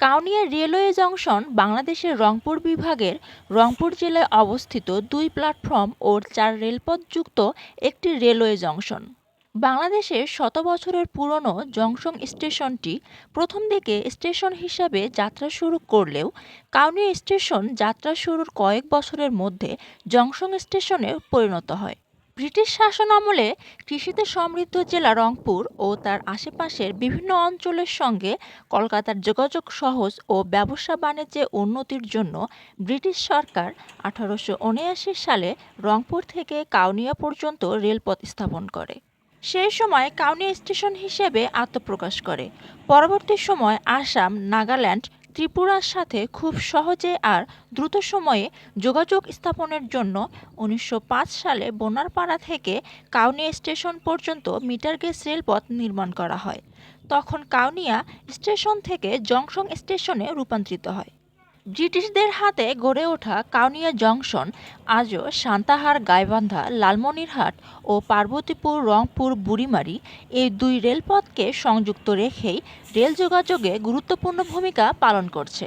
Kaunia railway junction বাংলাদেশের রংপুর বিভাগের রংপুর জেলায় অবস্থিত দুই প্ল্যাটফর্ম ও চার রেলপথ যুক্ত একটি রেলওয়ে জংশন। বাংলাদেশের শত বছরের পুরনো জংশন স্টেশনটি প্রথম দিকে স্টেশন হিসাবে যাত্রা শুরু করলেও কাউনিয়া স্টেশন যাত্রা শুরুর কয়েক বছরের মধ্যে জংশন স্টেশনে পরিণত হয়। ব্রিটিশ শাসন আমলে কৃষিতে সমৃদ্ধ জেলা রংপুর ও তার আশেপাশের বিভিন্ন অঞ্চলের সঙ্গে কলকাতার যোগাযোগ সহজ ও ব্যবসা বাণিজ্যে উন্নতির জন্য ব্রিটিশ সরকার আঠারোশো উনআশি সালে রংপুর থেকে কাউনিয়া পর্যন্ত রেলপথ স্থাপন করে। সেই সময় কাউনিয়া স্টেশন হিসেবে আত্মপ্রকাশ করে। পরবর্তী সময় আসাম, নাগাল্যান্ড ত্রিপুরার সাথে খুব সহজে আর দ্রুত সময়ে যোগাযোগ স্থাপনের জন্য উনিশশো পাঁচ সালে বোনারপাড়া থেকে কাউনিয়া স্টেশন পর্যন্ত মিটার গেজ রেলপথ নির্মাণ করা হয়। তখন কাউনিয়া স্টেশন থেকে জংশন স্টেশনে রূপান্তরিত হয়। ব্রিটিশদের হাতে গড়ে ওঠা কাউনিয়া জংশন আজও সান্তাহার, গাইবান্ধা, লালমনিরহাট ও পার্বতীপুর, রংপুর, বুড়িমারি এই দুই রেলপথকে সংযুক্ত রেখেই রেল যোগাযোগে গুরুত্বপূর্ণ ভূমিকা পালন করছে।